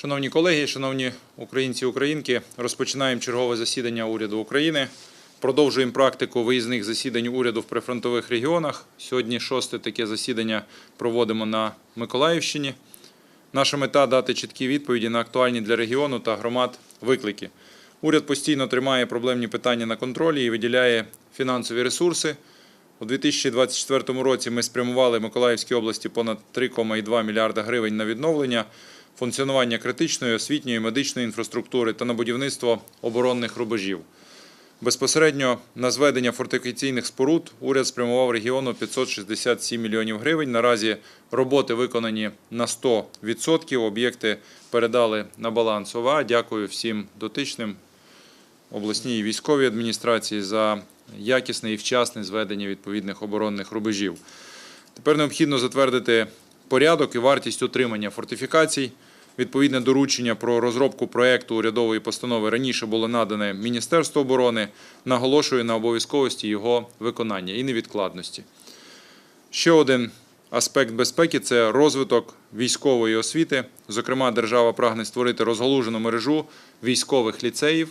Шановні колеги, шановні українці і українки, розпочинаємо чергове засідання уряду України. Продовжуємо практику виїзних засідань уряду в прифронтових регіонах. Сьогодні шосте таке засідання проводимо на Миколаївщині. Наша мета дати чіткі відповіді на актуальні для регіону та громад виклики. Уряд постійно тримає проблемні питання на контролі і виділяє фінансові ресурси. У 2024 році ми спрямували Миколаївській області понад 3,2 мільярда гривень на відновлення, функціонування критичної, освітньої, медичної інфраструктури та на будівництво оборонних рубежів. Безпосередньо на зведення фортифікаційних споруд уряд спрямував регіону 567 мільйонів гривень. Наразі роботи виконані на 100%. Об'єкти передали на баланс ОВА. Дякую всім дотичним обласній військовій адміністрації за якісне і вчасне зведення відповідних оборонних рубежів. Тепер необхідно затвердити порядок і вартість утримання фортифікацій. Відповідне доручення про розробку проекту урядової постанови раніше було надане Міністерству оборони. Наголошую на обов'язковості його виконання і невідкладності. Ще один аспект безпеки це розвиток військової освіти. Зокрема, держава прагне створити розгалужену мережу військових ліцеїв.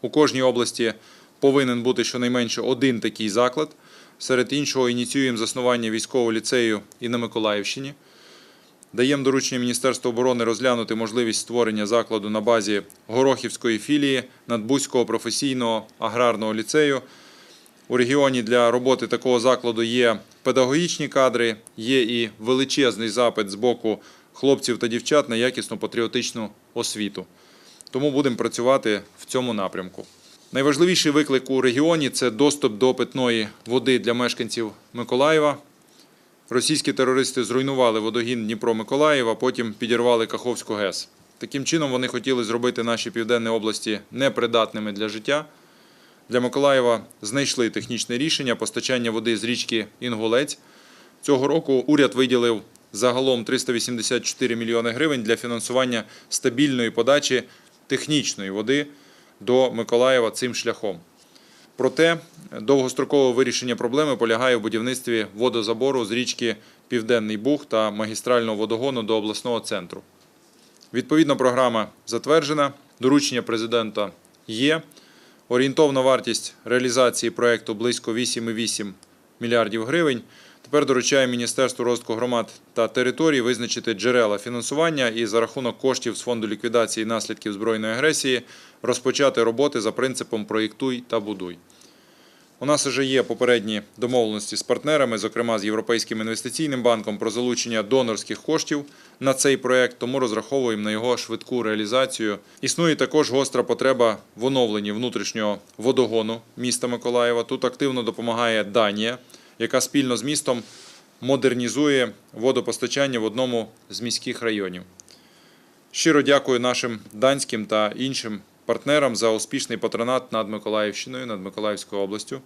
У кожній області повинен бути щонайменше один такий заклад. Серед іншого ініціюємо заснування військового ліцею і на Миколаївщині. Даємо доручення Міністерству оборони розглянути можливість створення закладу на базі Горохівської філії Надбузького професійного аграрного ліцею. У регіоні для роботи такого закладу є педагогічні кадри, є і величезний запит з боку хлопців та дівчат на якісну патріотичну освіту. Тому будемо працювати в цьому напрямку. Найважливіший виклик у регіоні це доступ до питної води для мешканців Миколаєва. Російські терористи зруйнували водогін Дніпро-Миколаїв, а потім підірвали Каховську ГЕС. Таким чином вони хотіли зробити наші південні області непридатними для життя. Для Миколаєва знайшли технічне рішення постачання води з річки Інгулець. Цього року уряд виділив загалом 384 мільйони гривень для фінансування стабільної подачі технічної води до Миколаєва цим шляхом. Проте довгострокове вирішення проблеми полягає в будівництві водозабору з річки Південний Буг та магістрального водогону до обласного центру. Відповідна програма затверджена, доручення президента є. Орієнтовна вартість реалізації проєкту близько 8,8 мільярдів гривень. Тепер доручає Міністерству розвитку громад та територій визначити джерела фінансування і за рахунок коштів з фонду ліквідації наслідків збройної агресії розпочати роботи за принципом проєктуй та будуй. У нас вже є попередні домовленості з партнерами, зокрема з Європейським інвестиційним банком, про залучення донорських коштів на цей проект, тому розраховуємо на його швидку реалізацію. Існує також гостра потреба в оновленні внутрішнього водогону міста Миколаєва. Тут активно допомагає Данія, яка спільно з містом модернізує водопостачання в одному з міських районів. Щиро дякую нашим данським та іншим партнерам за успішний патронат над Миколаївщиною, над Миколаївською областю.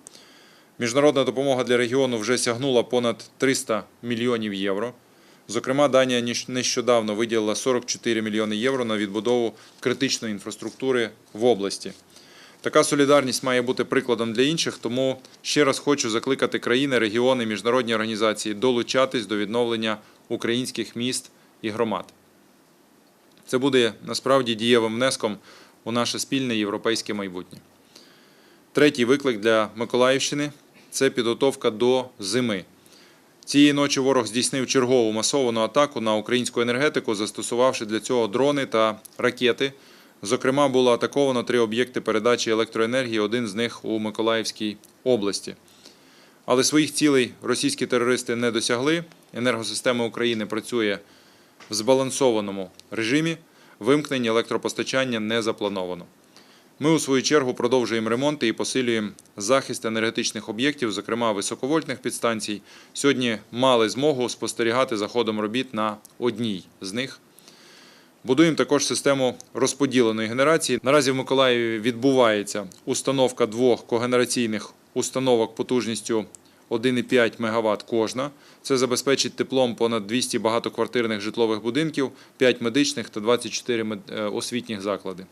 Міжнародна допомога для регіону вже сягнула понад 300 мільйонів євро. Зокрема, Данія нещодавно виділила 44 мільйони євро на відбудову критичної інфраструктури в області. Така солідарність має бути прикладом для інших, тому ще раз хочу закликати країни, регіони, міжнародні організації долучатись до відновлення українських міст і громад. Це буде насправді дієвим внеском у наше спільне європейське майбутнє. Третій виклик для Миколаївщини це підготовка до зими. Цієї ночі ворог здійснив чергову масовану атаку на українську енергетику, застосувавши для цього дрони та ракети. Зокрема, було атаковано три об'єкти передачі електроенергії, один з них у Миколаївській області. Але своїх цілей російські терористи не досягли. Енергосистема України працює в збалансованому режимі. Вимкнення електропостачання не заплановано. Ми, у свою чергу, продовжуємо ремонти і посилюємо захист енергетичних об'єктів, зокрема високовольтних підстанцій. Сьогодні мали змогу спостерігати за ходом робіт на одній з них. Будуємо також систему розподіленої генерації. Наразі в Миколаєві відбувається установка двох когенераційних установок потужністю 1,5 МВт кожна. Це забезпечить теплом понад 200 багатоквартирних житлових будинків, 5 медичних та 24 е, освітніх заклади.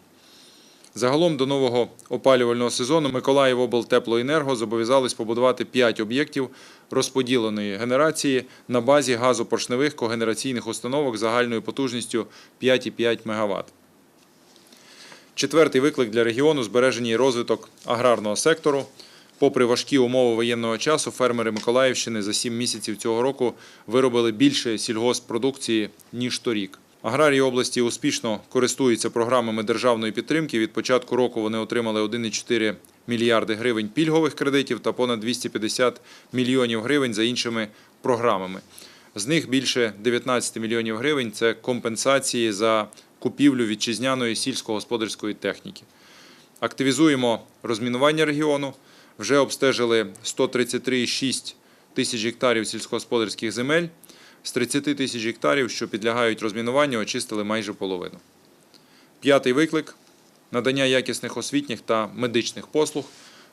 Загалом до нового опалювального сезону Миколаїв облтеплоенерго зобов'язались побудувати 5 об'єктів розподіленої генерації на базі газопоршневих когенераційних установок загальною потужністю 5,5 МВт. Четвертий виклик для регіону збереження і розвиток аграрного сектору. Попри важкі умови воєнного часу, фермери Миколаївщини за 7 місяців цього року виробили більше сільгосппродукції, ніж торік. Аграрії області успішно користуються програмами державної підтримки. Від початку року вони отримали 1,4 мільярди гривень пільгових кредитів та понад 250 мільйонів гривень за іншими програмами. З них більше 19 мільйонів гривень це компенсації за купівлю вітчизняної сільськогосподарської техніки. Активізуємо розмінування регіону. Вже обстежили 133,6 тисяч гектарів сільськогосподарських земель. З 30 тисяч гектарів, що підлягають розмінуванню, очистили майже половину. П'ятий виклик надання якісних освітніх та медичних послуг.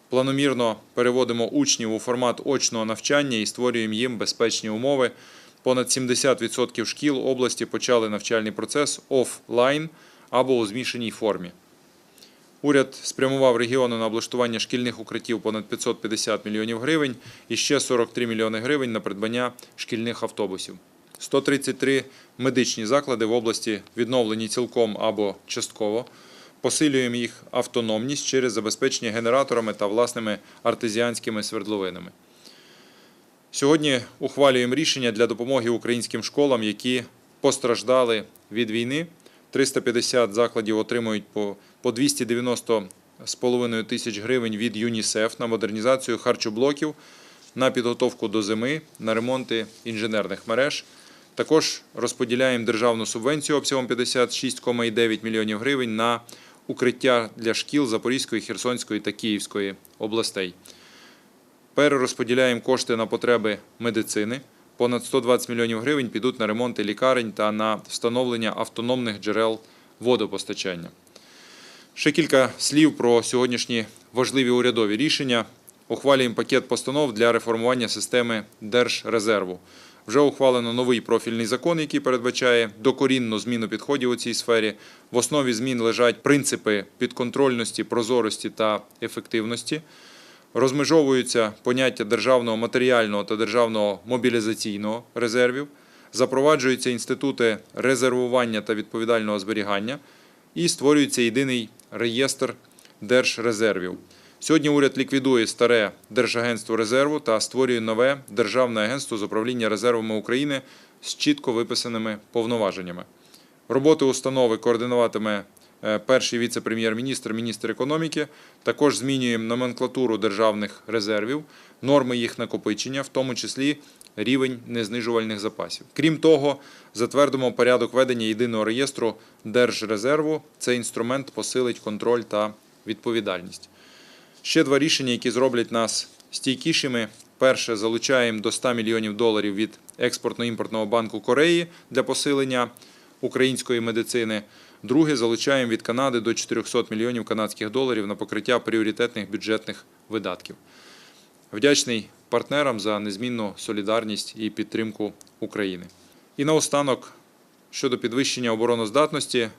Планомірно переводимо учнів у формат очного навчання і створюємо їм безпечні умови. Понад 70% шкіл області почали навчальний процес офлайн або у змішаній формі. Уряд спрямував регіону на облаштування шкільних укриттів понад 550 мільйонів гривень і ще 43 мільйони гривень на придбання шкільних автобусів. 133 медичні заклади в області відновлені цілком або частково. Посилюємо їх автономність через забезпечення генераторами та власними артезіанськими свердловинами. Сьогодні ухвалюємо рішення для допомоги українським школам, які постраждали від війни. 350 закладів отримують по, по 290 з половиною тисяч гривень від ЮНІСЕФ на модернізацію харчоблоків, на підготовку до зими, на ремонти інженерних мереж. Також розподіляємо державну субвенцію обсягом 56,9 мільйонів гривень на укриття для шкіл Запорізької, Херсонської та Київської областей. Перерозподіляємо кошти на потреби медицини. Понад 120 мільйонів гривень підуть на ремонти лікарень та на встановлення автономних джерел водопостачання. Ще кілька слів про сьогоднішні важливі урядові рішення. Ухвалюємо пакет постанов для реформування системи Держрезерву. Вже ухвалено новий профільний закон, який передбачає докорінну зміну підходів у цій сфері. В основі змін лежать принципи підконтрольності, прозорості та ефективності. Розмежовуються поняття державного матеріального та державного мобілізаційного резервів, запроваджуються інститути резервування та відповідального зберігання і створюється єдиний реєстр держрезервів. Сьогодні уряд ліквідує старе Держагентство резерву та створює нове Державне агентство з управління резервами України з чітко виписаними повноваженнями. Роботи установи координуватиме перший віце-прем'єр-міністр, міністр економіки. Також змінюємо номенклатуру державних резервів, норми їх накопичення, в тому числі рівень незнижувальних запасів. Крім того, затвердимо порядок ведення єдиного реєстру Держрезерву. Цей інструмент посилить контроль та відповідальність. Ще два рішення, які зроблять нас стійкішими. Перше, залучаємо до 100 мільйонів доларів від експортно-імпортного банку Кореї для посилення української медицини. Друге, залучаємо від Канади до 400 мільйонів канадських доларів на покриття пріоритетних бюджетних видатків. Вдячний партнерам за незмінну солідарність і підтримку України. І наостанок щодо підвищення обороноздатності,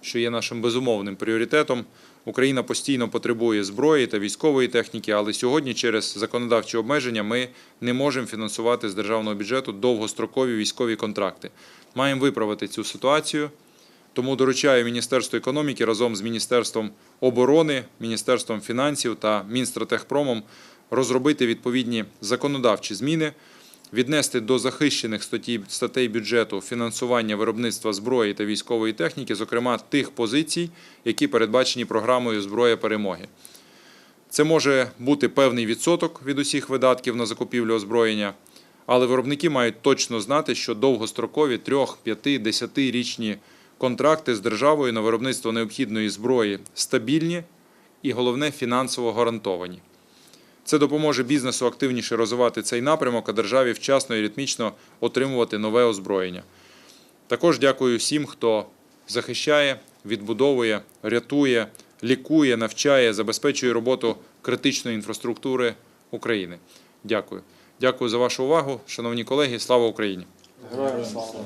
що є нашим безумовним пріоритетом. Україна постійно потребує зброї та військової техніки, але сьогодні через законодавчі обмеження ми не можемо фінансувати з державного бюджету довгострокові військові контракти. Маємо виправити цю ситуацію. Тому доручаю Міністерству економіки разом з Міністерством оборони, Міністерством фінансів та Мінстратегпромом розробити відповідні законодавчі зміни, віднести до захищених статей, статей бюджету фінансування виробництва зброї та військової техніки, зокрема тих позицій, які передбачені програмою Зброя перемоги. Це може бути певний відсоток від усіх видатків на закупівлю озброєння, але виробники мають точно знати, що довгострокові 3, 5, 10-річні контракти з державою на виробництво необхідної зброї стабільні і, головне, фінансово гарантовані. Це допоможе бізнесу активніше розвивати цей напрямок, а державі вчасно і ритмічно отримувати нове озброєння. Також дякую всім, хто захищає, відбудовує, рятує, лікує, навчає, забезпечує роботу критичної інфраструктури України. Дякую. Дякую за вашу увагу, шановні колеги. Слава Україні! Героям слава!